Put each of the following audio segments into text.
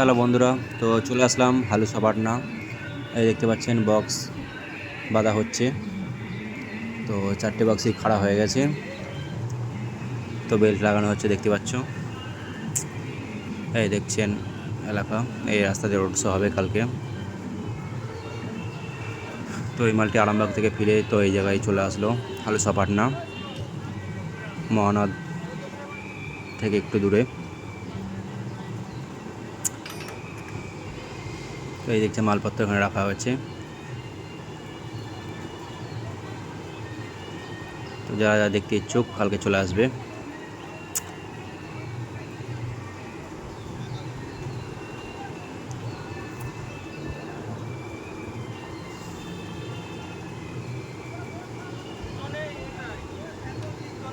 Hello বন্ধুরা, তো চলে আসলাম হালু সাবাটনা এই দেখতে পাচ্ছেন বক্স বাঁধা হচ্ছে। তো চারটে বক্সই খাড়া হয়ে গেছে। তো বেল্ট লাগানো হচ্ছে, দেখতে পাচ্ছ। এই দেখছেন এলাকা, এই রাস্তা দিয়ে রোড শো হবে কালকে। তো এই মালটি আরামবাগ থেকে ফিরে তো এই জায়গায় চলে আসলো হালু সাপাটনা মহানদ থেকে একটু দূরে। তো এই দেখছে মালপত্র এখানে রাখা হয়েছে। তো যারা যারা দেখতে ইচ্ছুক, কালকে চলে আসবে।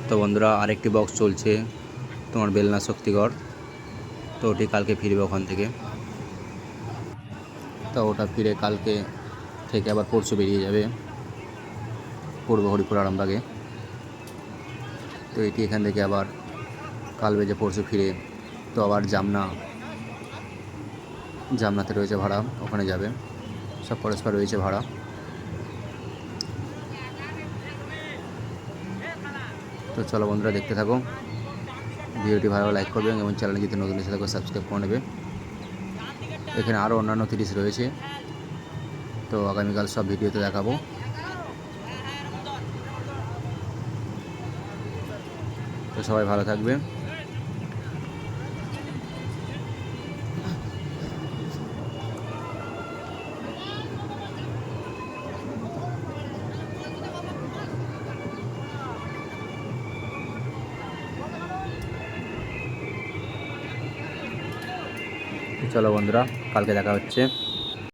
তো বন্ধুরা, আরেকটি বক্স চলছে তোমার বেলনা শক্তিগড়। তো ওটি কালকে ফিরবে ওখান থেকে। তো ওটা ফিরে কালকে থেকে আবার পরশু বেরিয়ে যাবে। পূর্ব হরিপুর আরামবাগে। তো এটি এখান থেকে আবার কাল বেজে পরশু ফিরে, তো আবার জামনা, জামনাতে রয়েছে ভাড়া, ওখানে যাবে। সব পরস্পর রয়েছে ভাড়া। তো চলো বন্ধুরা দেখতে থাকো। ভিডিওটি ভালো লাইক করবে এবং চ্যানেলে যদি নতুন এসে থাকো সাবস্ক্রাইব করে নেবে। এখানে আরও অন্যান্য তিরিশ রয়েছে। তো আগামীকাল সব ভিডিওতে দেখাবো। তো সবাই ভালো থাকবে চলো বন্ধুরা কালকে দেখা হচ্ছে।